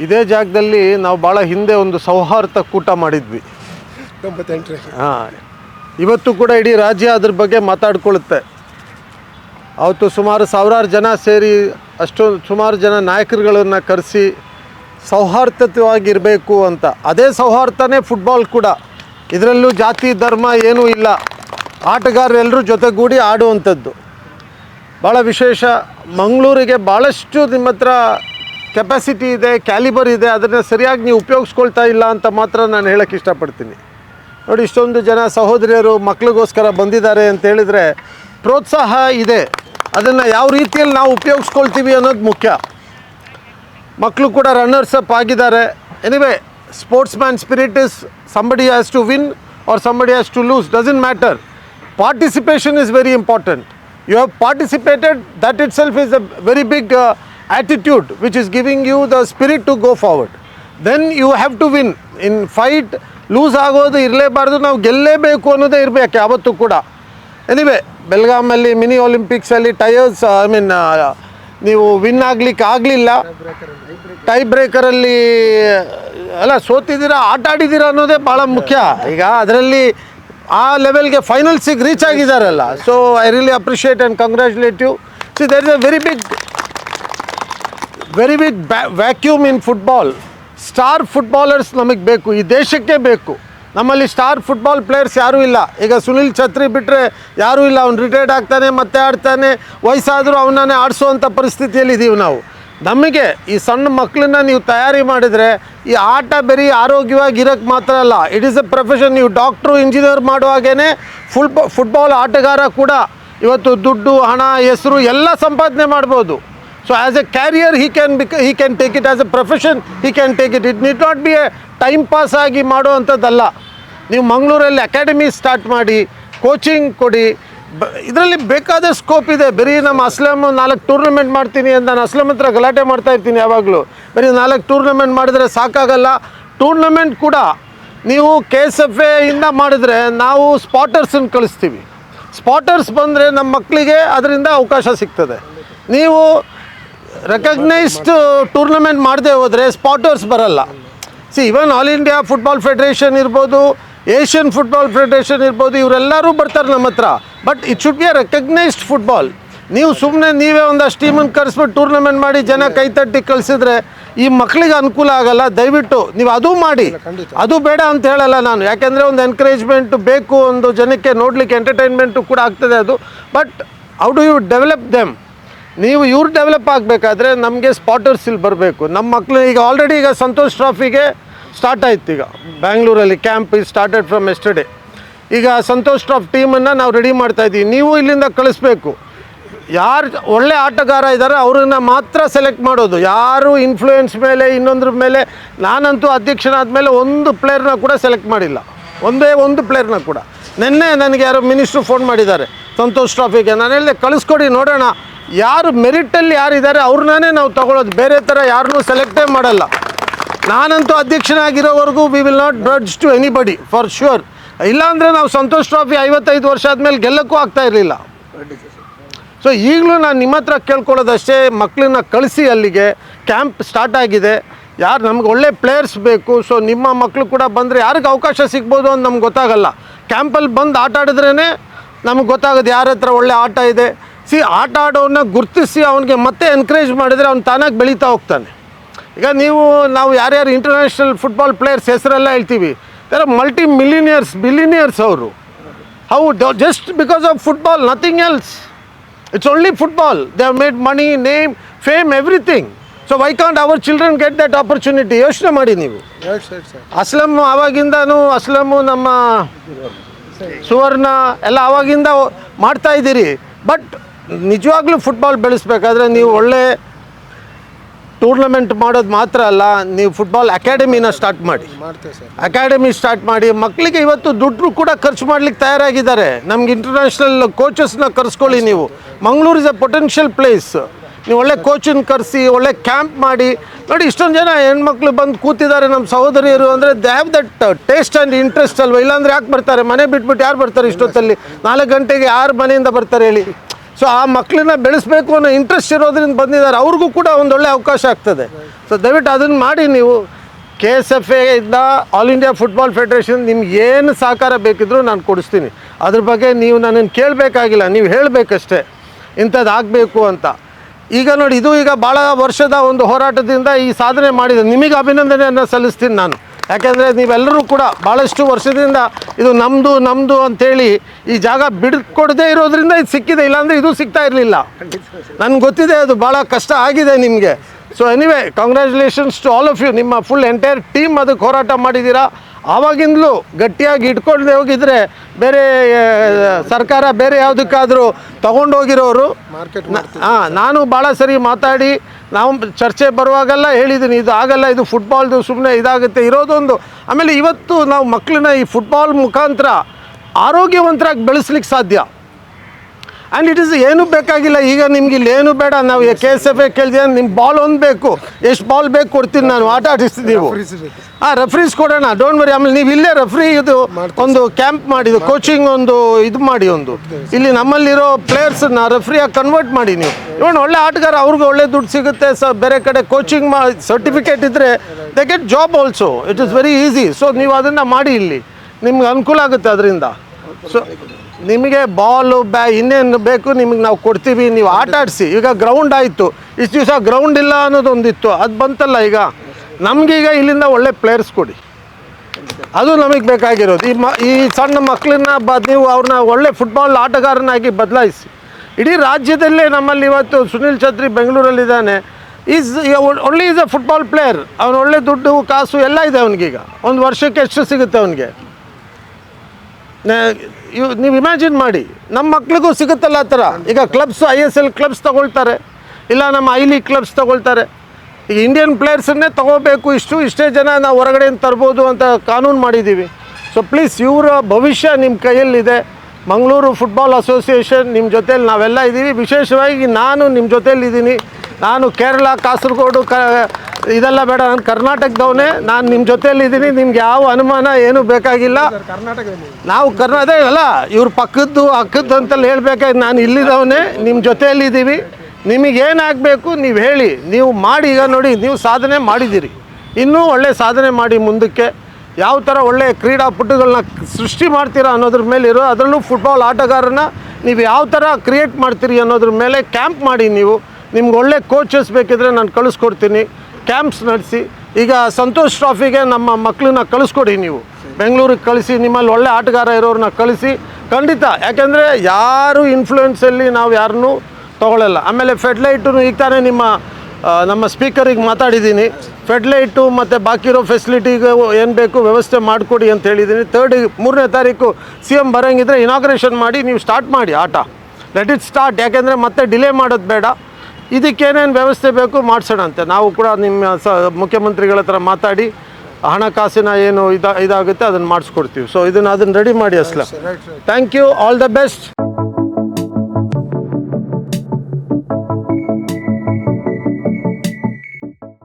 ಇದೇ ಜಾಗದಲ್ಲಿ ನಾವು ಭಾಳ ಹಿಂದೆ ಒಂದು ಸೌಹಾರ್ದ ಕೂಟ ಮಾಡಿದ್ವಿ. ತೊಂಬತ್ತೆಂಟು ಹಾಂ ಇವತ್ತು ಕೂಡ ಇಡೀ ರಾಜ್ಯ ಅದ್ರ ಬಗ್ಗೆ ಮಾತಾಡ್ಕೊಳ್ಳುತ್ತೆ. ಅವತ್ತು ಸುಮಾರು ಸಾವಿರಾರು ಜನ ಸೇರಿ ಅಷ್ಟು ಸುಮಾರು ಜನ ನಾಯಕರುಗಳನ್ನು ಕರೆಸಿ ಸೌಹಾರ್ದತವಾಗಿರಬೇಕು ಅಂತ. ಅದೇ ಸೌಹಾರ್ದನೇ ಫುಟ್ಬಾಲ್ ಕೂಡ. ಇದರಲ್ಲೂ ಜಾತಿ ಧರ್ಮ ಏನೂ ಇಲ್ಲ. ಆಟಗಾರರೆಲ್ಲರೂ ಜೊತೆಗೂಡಿ ಆಡುವಂಥದ್ದು. ಭಾಳ ವಿಶೇಷ. ಮಂಗಳೂರಿಗೆ ಭಾಳಷ್ಟು ನಿಮ್ಮ ಹತ್ರ ಕೆಪಾಸಿಟಿ ಇದೆ ಕ್ಯಾಲಿಬರ್ ಇದೆ, ಅದನ್ನು ಸರಿಯಾಗಿ ನೀವು ಉಪಯೋಗಿಸ್ಕೊಳ್ತಾ ಇಲ್ಲ ಅಂತ ಮಾತ್ರ ನಾನು ಹೇಳೋಕ್ಕೆ ಇಷ್ಟಪಡ್ತೀನಿ. ನೋಡಿ, ಇಷ್ಟೊಂದು ಜನ ಸಹೋದರಿಯರು ಮಕ್ಕಳಿಗೋಸ್ಕರ ಬಂದಿದ್ದಾರೆ ಅಂತ ಹೇಳಿದರೆ ಪ್ರೋತ್ಸಾಹ ಇದೆ. ಅದನ್ನು ಯಾವ ರೀತಿಯಲ್ಲಿ ನಾವು ಉಪಯೋಗಿಸ್ಕೊಳ್ತೀವಿ ಅನ್ನೋದು ಮುಖ್ಯ. ಮಕ್ಕಳು ಕೂಡ ರನ್ನರ್ಸ್ ಅಪ್ ಆಗಿದ್ದಾರೆ. Anyway sportsman spirit is somebody has to win or somebody has to lose doesn't matter participation is very important you have participated that itself is a very big attitude which is giving you the spirit to go forward. Then you have to win in fight lose ಆಗೋದು ಇರಲೇಬಾರ್ದು, ನಾವು ಗೆಲ್ಲೇಬೇಕು ಅನ್ನೋದೇ ಇರಬೇಕು ಯಾವತ್ತೂ ಕೂಡ. Anyway ಬೆಲ್ಗಾಮಲ್ಲಿ mini ಒಲಿಂಪಿಕ್ಸಲ್ಲಿ ಟಯರ್ಸ್ ಐ ಮೀನ್ ನೀವು ವಿನ್ ಆಗ್ಲಿಕ್ಕೆ ಆಗಲಿಲ್ಲ. ಟೈ ಬ್ರೇಕರಲ್ಲಿ ಅಲ್ಲ, ಸೋತಿದ್ದೀರಾ, ಆಟ ಆಡಿದ್ದೀರಾ ಅನ್ನೋದೇ ಭಾಳ ಮುಖ್ಯ. ಈಗ ಅದರಲ್ಲಿ ಆ ಲೆವೆಲ್ಗೆ ಫೈನಲ್ಸಿಗೆ reach ಆಗಿದ್ದಾರಲ್ಲ so I really appreciate and congratulate you see there is a very big very big vacuum in football star footballers ನಮಗೆ ಬೇಕು, ಈ ದೇಶಕ್ಕೆ ಬೇಕು. ನಮ್ಮಲ್ಲಿ ಸ್ಟಾರ್ ಫುಟ್ಬಾಲ್ ಪ್ಲೇಯರ್ಸ್ ಯಾರೂ ಇಲ್ಲ. ಈಗ ಸುನಿಲ್ ಛತ್ರಿ ಬಿಟ್ಟರೆ ಯಾರೂ ಇಲ್ಲ. ಅವ್ನು ರಿಟೈರ್ಡ್ ಆಗ್ತಾನೆ, ಮತ್ತೆ ಆಡ್ತಾನೆ. ವಯಸ್ಸಾದರೂ ಅವನನ್ನೇ ಆಡಿಸುವಂಥ ಪರಿಸ್ಥಿತಿಯಲ್ಲಿ ಇದ್ದೀವಿ ನಾವು. ನಮಗೆ ಈ ಸಣ್ಣ ಮಕ್ಕಳನ್ನ ನೀವು ತಯಾರಿ ಮಾಡಿದರೆ ಈ ಆಟ ಬರೀ ಆರೋಗ್ಯವಾಗಿ ಇರೋಕ್ಕೆ ಮಾತ್ರ ಅಲ್ಲ. ಇಟ್ ಈಸ್ ಎ ಪ್ರೊಫೆಷನ್ ನೀವು ಡಾಕ್ಟ್ರು ಇಂಜಿನಿಯರ್ ಮಾಡುವಾಗೇ ಫುಲ್ ಫುಟ್ಬಾಲ್ ಆಟಗಾರ ಕೂಡ ಇವತ್ತು ದುಡ್ಡು, ಹಣ, ಹೆಸರು ಎಲ್ಲ ಸಂಪಾದನೆ ಮಾಡ್ಬೋದು. As a career he can be a he can take it as a profession he can take it it need not be a time pass ಆಗಿ ಮಾಡುವಂಥದ್ದಲ್ಲ. ನೀವು ಮಂಗಳೂರಲ್ಲಿ ಅಕಾಡೆಮಿ ಸ್ಟಾರ್ಟ್ ಮಾಡಿ ಕೋಚಿಂಗ್ ಕೊಡಿ. ಇದರಲ್ಲಿ ಬೇಕಾದ ಸ್ಕೋಪ್ ಇದೆ. ಬರೀ ನಮ್ಮ ಅಸ್ಲಮ್ ನಾಲ್ಕು ಟೂರ್ನಮೆಂಟ್ ಮಾಡ್ತೀನಿ ಅಂತ ನಾನು ಅಸ್ಲಮ್ ಹತ್ರ ಗಲಾಟೆ ಮಾಡ್ತಾ ಇರ್ತೀನಿ ಯಾವಾಗಲೂ. ಬರೀ ನಾಲ್ಕು ಟೂರ್ನಮೆಂಟ್ ಮಾಡಿದ್ರೆ ಸಾಕಾಗಲ್ಲ. ಟೂರ್ನಮೆಂಟ್ ಕೂಡ ನೀವು ಕೆ ಎಸ್ ಎಫ್ ಎಯಿಂದ ಮಾಡಿದ್ರೆ ನಾವು ಸ್ಪಾಟರ್ಸನ್ನು ಕಳಿಸ್ತೀವಿ. ಸ್ಪಾಟರ್ಸ್ ಬಂದರೆ ನಮ್ಮ ಮಕ್ಕಳಿಗೆ ಅದರಿಂದ ಅವಕಾಶ ಸಿಗ್ತದೆ. ನೀವು ರೆಕಗ್ನೈಸ್ಡ್ ಟೂರ್ನಮೆಂಟ್ ಮಾಡದೆ ಹೋದರೆ ಸ್ಪಾಟರ್ಸ್ ಬರಲ್ಲ. See even all India football federation ಇರ್ಬೋದು ಏಷ್ಯನ್ ಫುಟ್ಬಾಲ್ ಫೆಡರೇಷನ್ ಇರ್ಬೋದು ಇವರೆಲ್ಲರೂ ಬರ್ತಾರೆ ನಮ್ಮ ಹತ್ರ. But it should be a recognised football ನೀವು ಸುಮ್ಮನೆ ನೀವೇ ಒಂದಷ್ಟು ಟೀಮನ್ನು ಕರೆಸ್ಬಿಟ್ಟು ಟೂರ್ನಮೆಂಟ್ ಮಾಡಿ ಜನ ಕೈ ತಟ್ಟಿ ಕಳಿಸಿದ್ರೆ ಈ ಮಕ್ಕಳಿಗೆ ಅನುಕೂಲ ಆಗಲ್ಲ. ದಯವಿಟ್ಟು ನೀವು ಅದು ಮಾಡಿ. ಅದು ಬೇಡ ಅಂತ ಹೇಳಲ್ಲ ನಾನು. ಯಾಕೆಂದರೆ ಒಂದು ಎನ್ಕರೇಜ್ಮೆಂಟ್ ಬೇಕು ಒಂದು ಜನಕ್ಕೆ ನೋಡಲಿಕ್ಕೆ ಎಂಟರ್ಟೈನ್ಮೆಂಟು ಕೂಡ ಆಗ್ತದೆ ಅದು. But how do you develop them ನೀವು ಇವ್ರು ಡೆವಲಪ್ ಆಗಬೇಕಾದ್ರೆ ನಮಗೆ ಸ್ಪಾಟರ್ಸ್ ಇಲ್ಲಿ ಬರಬೇಕು. ನಮ್ಮ ಮಕ್ಕಳು ಈಗ ಆಲ್ರೆಡಿ ಈಗ ಸಂತೋಷ್ ಟ್ರಾಫಿಗೆ ಸ್ಟಾರ್ಟ್ ಆಯ್ತು ಈಗ. ಬ್ಯಾಂಗ್ಳೂರಲ್ಲಿ camp is started from yesterday ಈಗ ಸಂತೋಷ್ ಟ್ರಾಫ್ ಟೀಮನ್ನು ನಾವು ರೆಡಿ ಮಾಡ್ತಾ ಇದ್ದೀವಿ. ನೀವು ಇಲ್ಲಿಂದ ಕಳಿಸ್ಬೇಕು. ಯಾರು ಒಳ್ಳೆ ಆಟಗಾರ ಇದ್ದಾರೆ ಅವ್ರನ್ನ ಮಾತ್ರ ಸೆಲೆಕ್ಟ್ ಮಾಡೋದು. ಯಾರು ಇನ್ಫ್ಲೂಯೆನ್ಸ್ ಮೇಲೆ, ಇನ್ನೊಂದ್ರ ಮೇಲೆ, ನಾನಂತೂ ಅಧ್ಯಕ್ಷನಾದ ಮೇಲೆ ಒಂದು ಪ್ಲೇಯರ್ನ ಕೂಡ ಸೆಲೆಕ್ಟ್ ಮಾಡಿಲ್ಲ. ಒಂದೇ ಒಂದು ಪ್ಲೇಯರ್ನ ಕೂಡ. ನಿನ್ನೆ ನನಗೆ ಯಾರೋ ಮಿನಿಸ್ಟ್ರು ಫೋನ್ ಮಾಡಿದ್ದಾರೆ. ಸಂತೋಷ್ ಟ್ರಾಫಿಗೆ ನಾನೆಲ್ಲೇ ಕಳಿಸ್ಕೊಡಿ, ನೋಡೋಣ. ಯಾರು ಮೆರಿಟಲ್ಲಿ ಯಾರಿದ್ದಾರೆ ಅವ್ರನ್ನೇ ನಾವು ತಗೊಳ್ಳೋದು ಬೇರೆ ಥರ ಯಾರನ್ನೂ ಸೆಲೆಕ್ಟೇ ಮಾಡಲ್ಲ. ನಾನಂತೂ ಅಧ್ಯಕ್ಷನಾಗಿರೋವರೆಗೂ we will not drudge to anybody for sure ಇಲ್ಲಾಂದರೆ ನಾವು ಸಂತೋಷ್ ಟ್ರಾಫಿ ಐವತ್ತೈದು ವರ್ಷ ಆದಮೇಲೆ ಗೆಲ್ಲಕ್ಕೂ ಆಗ್ತಾ ಇರಲಿಲ್ಲ. ಸೊ ಈಗಲೂ ನಾನು ನಿಮ್ಮ ಹತ್ರ ಕೇಳ್ಕೊಳ್ಳೋದಷ್ಟೇ ಮಕ್ಕಳನ್ನ ಕಳಿಸಿ ಅಲ್ಲಿಗೆ. ಕ್ಯಾಂಪ್ ಸ್ಟಾರ್ಟ್ ಆಗಿದೆ. ಯಾರು ನಮ್ಗೆ ಒಳ್ಳೆ ಪ್ಲೇಯರ್ಸ್ ಬೇಕು. ಸೊ ನಿಮ್ಮ ಮಕ್ಕಳು ಕೂಡ ಬಂದರೆ ಯಾರಿಗೆ ಅವಕಾಶ ಸಿಗ್ಬೋದು ಅಂತ ನಮ್ಗೆ ಗೊತ್ತಾಗಲ್ಲ. ಕ್ಯಾಂಪಲ್ಲಿ ಬಂದು ಆಟ ಆಡಿದ್ರೇ ನಮ್ಗೆ ಗೊತ್ತಾಗೋದು ಯಾರ ಹತ್ರ ಒಳ್ಳೆ ಆಟ ಇದೆ. ಸಿ ಆಟ ಆಡೋನ್ನ ಗುರುತಿಸಿ ಅವನಿಗೆ ಮತ್ತೆ ಎನ್ಕರೇಜ್ ಮಾಡಿದರೆ ಅವ್ನು ತಾನಾಗಿ ಬೆಳೀತಾ ಹೋಗ್ತಾನೆ. ಈಗ ನೀವು ನಾವು ಯಾರ್ಯಾರು ಇಂಟರ್ನ್ಯಾಷನಲ್ ಫುಟ್ಬಾಲ್ ಪ್ಲೇಯರ್ಸ್ ಹೆಸರೆಲ್ಲ ಹೇಳ್ತೀವಿ. ಯಾರ ಮಲ್ಟಿ ಮಿಲಿನಿಯರ್ಸ್ ಬಿಲಿನಿಯರ್ಸ್ ಅವರು. How just because of football nothing else it's only football they have made money name fame everything so why can't our children get that opportunity ಯೋಚನೆ ಮಾಡಿ ನೀವು. ಅಸ್ಲಮ್ ಆವಾಗಿಂದನೂ ಅಸ್ಲಮು ನಮ್ಮ ಸುವರ್ಣ ಎಲ್ಲ ಆವಾಗಿಂದ ಮಾಡ್ತಾ ಇದ್ದೀರಿ. ಬಟ್ ನಿಜವಾಗ್ಲೂ ಫುಟ್ಬಾಲ್ ಬೆಳೆಸ್ಬೇಕಾದ್ರೆ ನೀವು ಒಳ್ಳೆ ಟೂರ್ನಮೆಂಟ್ ಮಾಡೋದು ಮಾತ್ರ ಅಲ್ಲ ನೀವು ಫುಟ್ಬಾಲ್ ಅಕಾಡೆಮಿನ ಸ್ಟಾರ್ಟ್ ಮಾಡಿ. ಅಕಾಡೆಮಿ ಸ್ಟಾರ್ಟ್ ಮಾಡಿ ಮಕ್ಕಳಿಗೆ ಇವತ್ತು ದುಡ್ಡು ಕೂಡ ಖರ್ಚು ಮಾಡ್ಲಿಕ್ಕೆ ತಯಾರಾಗಿದ್ದಾರೆ. ನಮ್ಗೆ ಇಂಟರ್ನ್ಯಾಷನಲ್ ಕೋಚಸ್ನ ಕರೆಸ್ಕೊಳ್ಳಿ ನೀವು. Mangaluru is a potential place ನೀವು ಒಳ್ಳೆ ಕೋಚಿಂಗ್ ಕರೆಸಿ, ಒಳ್ಳೆ ಕ್ಯಾಂಪ್ ಮಾಡಿ. ನೋಡಿ, ಇಷ್ಟೊಂದು ಜನ ಹೆಣ್ಮಕ್ಳು ಬಂದು ಕೂತಿದ್ದಾರೆ ನಮ್ಮ ಸಹೋದರಿಯರು ಅಂದರೆ they have that taste and interest ಅಲ್ವಾ? ಇಲ್ಲಾಂದ್ರೆ ಯಾಕೆ ಬರ್ತಾರೆ? ಮನೆ ಬಿಟ್ಬಿಟ್ಟು ಯಾರು ಬರ್ತಾರೆ ಇಷ್ಟೊತ್ತಲ್ಲಿ? ನಾಲ್ಕು ಗಂಟೆಗೆ ಯಾರು ಮನೆಯಿಂದ ಬರ್ತಾರೆ ಹೇಳಿ? ಸೊ ಆ ಮಕ್ಕಳನ್ನ ಬೆಳೆಸಬೇಕು ಅನ್ನೋ ಇಂಟ್ರೆಸ್ಟ್ ಇರೋದ್ರಿಂದ ಬಂದಿದ್ದಾರೆ. ಅವ್ರಿಗೂ ಕೂಡ ಒಂದೊಳ್ಳೆ ಅವಕಾಶ ಆಗ್ತದೆ. ಸೊ ದಯವಿಟ್ಟು ಅದನ್ನು ಮಾಡಿ ನೀವು. ಕೆ ಎಸ್ ಎಫ್ ಇಂದ ಆಲ್ ಇಂಡಿಯಾ ಫುಟ್ಬಾಲ್ ಫೆಡರೇಷನ್ ನಿಮ್ಗೆ ಏನು ಸಹಕಾರ ಬೇಕಿದ್ರೂ ನಾನು ಕೊಡಿಸ್ತೀನಿ. ಅದ್ರ ಬಗ್ಗೆ ನೀವು ನನ್ನನ್ನು ಕೇಳಬೇಕಾಗಿಲ್ಲ. ನೀವು ಹೇಳಬೇಕಷ್ಟೇ. ಇಂಥದ್ದು ಆಗಬೇಕು ಅಂತ. ಈಗ ನೋಡಿ, ಇದು ಈಗ ಭಾಳ ವರ್ಷದ ಒಂದು ಹೋರಾಟದಿಂದ ಈ ಸಾಧನೆ ಮಾಡಿದೆ. ನಿಮಗೆ ಅಭಿನಂದನೆಯನ್ನು ಸಲ್ಲಿಸ್ತೀನಿ ನಾನು. ಯಾಕೆಂದರೆ ನೀವೆಲ್ಲರೂ ಕೂಡ ಭಾಳಷ್ಟು ವರ್ಷದಿಂದ ಇದು ನಮ್ಮದು ನಮ್ಮದು ಅಂಥೇಳಿ ಈ ಜಾಗ ಬಿಡ್ಕೊಡದೇ ಇರೋದ್ರಿಂದ ಇದು ಸಿಕ್ಕಿದೆ. ಇಲ್ಲಾಂದರೆ ಇದು ಸಿಗ್ತಾ ಇರಲಿಲ್ಲ. ನನಗೆ ಗೊತ್ತಿದೆ ಅದು ಭಾಳ ಕಷ್ಟ ಆಗಿದೆ ನಿಮಗೆ. So anyway congratulations to all of you ನಿಮ್ಮ ಫುಲ್ ಎಂಟೈರ್ ಟೀಮ್ ಅದಕ್ಕೆ ಹೋರಾಟ ಮಾಡಿದ್ದೀರಾ? ಆವಾಗಿಂದಲೂ ಗಟ್ಟಿಯಾಗಿ ಇಟ್ಕೊಳ್ಳದೆ ಹೋಗಿದ್ರೆ ಬೇರೆ ಸರ್ಕಾರ ಬೇರೆ ಯಾವುದಕ್ಕಾದರೂ ತಗೊಂಡೋಗಿರೋರು ಮಾರ್ಕೆಟ್ ಹಾಂ ನಾನು ಭಾಳ ಸರಿ ಮಾತಾಡಿ ನಾವು ಚರ್ಚೆ ಬರುವಾಗೆಲ್ಲ ಹೇಳಿದ್ದೀನಿ ಇದು ಆಗಲ್ಲ ಇದು ಫುಟ್ಬಾಲ್ದು ಸುಮ್ಮನೆ ಇದಾಗುತ್ತೆ ಇರೋದೊಂದು. ಆಮೇಲೆ ಇವತ್ತು ನಾವು ಮಕ್ಕಳನ್ನ ಈ ಫುಟ್ಬಾಲ್ ಮುಖಾಂತರ ಆರೋಗ್ಯವಂತರಾಗಿ ಬೆಳೆಸ್ಲಿಕ್ಕೆ ಸಾಧ್ಯ. ಆ್ಯಂಡ್ ಇಟ್ ಇಸ್ ಏನೂ ಬೇಕಾಗಿಲ್ಲ. ಈಗ ನಿಮ್ಗೆ ಇಲ್ಲಿ ಏನು ಬೇಡ. ನಾವು ಕೆ ಎಸ್ ಎಫ್ ಎ ಕೇಳಿದೆ ನಿಮ್ಮ ಬಾಲ್ ಒಂದು ಬೇಕು. ಎಷ್ಟು ಬಾಲ್ ಬೇಕು ಕೊಡ್ತೀನಿ ನಾನು. ಆಟ ಆಡಿಸ್ತೀನಿ ನೀವು. ಹಾಂ ರೆಫ್ರೀಸ್ ಕೊಡೋಣ. ಡೋಂಟ್ ವರಿ ಆಮೇಲೆ ನೀವು ಇಲ್ಲೇ ರೆಫ್ರಿ ಇದು ಒಂದು ಕ್ಯಾಂಪ್ ಮಾಡಿದ್ದು ಕೋಚಿಂಗ್ ಒಂದು ಇದು ಮಾಡಿ ಒಂದು. ಇಲ್ಲಿ ನಮ್ಮಲ್ಲಿರೋ ಪ್ಲೇಯರ್ಸನ್ನ ರೆಫ್ರಿಯಾಗಿ ಕನ್ವರ್ಟ್ ಮಾಡಿ ನೀವು. ಇವನ್ ಒಳ್ಳೆ ಆಟಗಾರ. ಅವ್ರಿಗೂ ಒಳ್ಳೆ ದುಡ್ಡು ಸಿಗುತ್ತೆ. ಸ ಬೇರೆ ಕಡೆ ಕೋಚಿಂಗ್ ಮಾ ಸರ್ಟಿಫಿಕೇಟ್ ಇದ್ದರೆ they get job also it is very easy so ನೀವು ಅದನ್ನು ಮಾಡಿ ಇಲ್ಲಿ. ನಿಮ್ಗೆ ಅನುಕೂಲ ಆಗುತ್ತೆ ಅದರಿಂದ. ಸೊ ನಿಮಗೆ ಬಾಲು ಬ್ಯಾ ಇನ್ನೇನು ಬೇಕು ನಿಮಗೆ ನಾವು ಕೊಡ್ತೀವಿ, ನೀವು ಆಟ ಆಡಿಸಿ. ಈಗ ಗ್ರೌಂಡ್ ಆಯಿತು. ಇಷ್ಟು ದಿವಸ ಗ್ರೌಂಡ್ ಇಲ್ಲ ಅನ್ನೋದೊಂದಿತ್ತು. ಅದು ಬಂತಲ್ಲ ಈಗ. ನಮಗೀಗ ಇಲ್ಲಿಂದ ಒಳ್ಳೆ ಪ್ಲೇಯರ್ಸ್ ಕೊಡಿ. ಅದು ನಮಗೆ ಬೇಕಾಗಿರೋದು. ಈ ಮ, ಈ ಸಣ್ಣ ಮಕ್ಕಳನ್ನ ಬ, ನೀವು ಅವ್ರನ್ನ ಒಳ್ಳೆ ಫುಟ್ಬಾಲ್ ಆಟಗಾರನಾಗಿ ಬದಲಾಯಿಸಿ. ಇಡೀ ರಾಜ್ಯದಲ್ಲೇ ನಮ್ಮಲ್ಲಿ ಇವತ್ತು ಸುನಿಲ್ ಛತ್ರಿ ಬೆಂಗಳೂರಲ್ಲಿದ್ದಾನೆ. ಈಸ್ ಒಳ್ಳೆ ಈಸ್ ಅ ಫುಟ್ಬಾಲ್ ಪ್ಲೇಯರ್ ಅವನು ಒಳ್ಳೆ ದುಡ್ಡು, ಕಾಸು ಎಲ್ಲ ಇದೆ ಅವನಿಗೀಗ. ಒಂದು ವರ್ಷಕ್ಕೆ ಎಷ್ಟು ಸಿಗುತ್ತೆ ಅವನಿಗೆ? ಇವ್ ನೀವು ಇಮ್ಯಾಜಿನ್ ಮಾಡಿ. ನಮ್ಮ ಮಕ್ಳಿಗೂ ಸಿಗುತ್ತಲ್ಲ ಆ ಥರ? ಈಗ clubs I S L clubs ತೊಗೊಳ್ತಾರೆ. ಇಲ್ಲ, ನಮ್ಮ ಐ ಲೀಗ್ ಕ್ಲಬ್ಸ್ ತೊಗೊಳ್ತಾರೆ. ಈಗ ಇಂಡಿಯನ್ ಪ್ಲೇಯರ್ಸನ್ನೇ ತಗೋಬೇಕು. ಇಷ್ಟು, ಇಷ್ಟೇ ಜನ ನಾವು ಹೊರಗಡೆಯಿಂದ ತರ್ಬೋದು ಅಂತ ಕಾನೂನು ಮಾಡಿದ್ದೀವಿ ಸೊ ಪ್ಲೀಸ್ ಇವರ ಭವಿಷ್ಯ ನಿಮ್ಮ ಕೈಯಲ್ಲಿದೆ. ಮಂಗಳೂರು ಫುಟ್ಬಾಲ್ ಅಸೋಸಿಯೇಷನ್ ನಿಮ್ಮ ಜೊತೇಲಿ ನಾವೆಲ್ಲ ಇದ್ದೀವಿ ವಿಶೇಷವಾಗಿ ನಾನು ನಿಮ್ಮ ಜೊತೇಲಿದ್ದೀನಿ ನಾನು ಕೇರಳ, ಕಾಸರಗೋಡು, ಕ ಇದೆಲ್ಲ ಬೇಡ, ನಾನು ಕರ್ನಾಟಕದವನೇ, ನಾನು ನಿಮ್ಮ ಜೊತೆಯಲ್ಲಿ ಇದ್ದೀನಿ ನಿಮ್ಗೆ ಯಾವ ಅನುಮಾನ ಏನು ಬೇಕಾಗಿಲ್ಲ. ನಾವು ಕರ್ನಾಟಕ ಅಲ್ಲ, ಇವ್ರ ಪಕ್ಕದ್ದು ಅಕ್ಕದ್ದು ಅಂತಲ್ಲಿ ಹೇಳ್ಬೇಕಾದ್ರೆ ನಾನು ಇಲ್ಲಿದ್ದವನೇ ನಿಮ್ಮ ಜೊತೆಯಲ್ಲಿ ಇದ್ದೀವಿ ನಿಮಗೇನಾಗಬೇಕು ನೀವು ಹೇಳಿ, ನೀವು ಮಾಡಿ ಈಗ ನೋಡಿ, ನೀವು ಸಾಧನೆ ಮಾಡಿದ್ದೀರಿ. ಇನ್ನೂ ಒಳ್ಳೆ ಸಾಧನೆ ಮಾಡಿ ಮುಂದಕ್ಕೆ. ಯಾವ ಥರ ಒಳ್ಳೆ ಕ್ರೀಡಾಪಟುಗಳನ್ನ ಸೃಷ್ಟಿ ಮಾಡ್ತೀರಾ ಅನ್ನೋದ್ರ ಮೇಲೆ ಇರೋ, ಅದರಲ್ಲೂ ಫುಟ್ಬಾಲ್ ಆಟಗಾರನ ನೀವು ಯಾವ ಥರ ಕ್ರಿಯೇಟ್ ಮಾಡ್ತೀರಿ ಅನ್ನೋದ್ರ ಮೇಲೆ ಕ್ಯಾಂಪ್ ಮಾಡಿ ನೀವು. ನಿಮ್ಗೆ ಒಳ್ಳೆ ಕೋಚಸ್ ಬೇಕಿದ್ರೆ ನಾನು ಕಳಿಸ್ಕೊಡ್ತೀನಿ. ಕ್ಯಾಂಪ್ಸ್ ನಡೆಸಿ, ಈಗ ಸಂತೋಷ್ ಟ್ರಾಫಿಗೆ ನಮ್ಮ ಮಕ್ಕಳನ್ನ ಕಳಿಸ್ಕೊಡಿ ನೀವು. ಬೆಂಗಳೂರಿಗೆ ಕಳಿಸಿ, ನಿಮ್ಮಲ್ಲಿ ಒಳ್ಳೆ ಆಟಗಾರ ಇರೋರನ್ನ ಕಳಿಸಿ. ಖಂಡಿತ, ಯಾಕೆಂದರೆ ಯಾರು ಇನ್ಫ್ಲೂಯೆನ್ಸಲ್ಲಿ ನಾವು ಯಾರನ್ನೂ ತೊಗೊಳ್ಳಲ್ಲ ಆಮೇಲೆ ಫೆಡ್ಲೈಟು ಈಗ ತಾನೇ ನಿಮ್ಮ ನಮ್ಮ ಸ್ಪೀಕರಿಗೆ ಮಾತಾಡಿದ್ದೀನಿ. ಫೆಡ್ಲೈಟು ಮತ್ತು ಬಾಕಿ ಇರೋ ಫೆಸಿಲಿಟಿಗೆ ಏನು ಬೇಕು ವ್ಯವಸ್ಥೆ ಮಾಡಿಕೊಡಿ ಅಂತ ಹೇಳಿದ್ದೀನಿ. ತರ್ಡ್ ಮೂರನೇ ತಾರೀಕು ಸಿ ಎಂ ಬರೋಂಗಿದ್ರೆ ಇನಾಗ್ರೇಷನ್ ಮಾಡಿ ನೀವು ಸ್ಟಾರ್ಟ್ ಮಾಡಿ ಆಟ. ಲೆಟ್ ಇಟ್ ಸ್ಟಾರ್ಟ್ ಯಾಕೆಂದರೆ ಮತ್ತೆ ಡಿಲೇ ಮಾಡೋದು ಬೇಡ. ಇದಕ್ಕೇನೇನು ವ್ಯವಸ್ಥೆ ಬೇಕು ಮಾಡಿಸೋಣಂತೆ. ನಾವು ಕೂಡ ನಿಮ್ಮ ಸ ಮುಖ್ಯಮಂತ್ರಿಗಳ ಹತ್ರ ಮಾತಾಡಿ ಹಣಕಾಸಿನ ಏನು ಇದ ಇದಾಗುತ್ತೆ ಅದನ್ನು ಮಾಡಿಸ್ಕೊಡ್ತೀವಿ. ಸೊ ಇದನ್ನು ಅದನ್ನು ರೆಡಿ ಮಾಡಿ ಅಸ್ಲ. Thank you all the best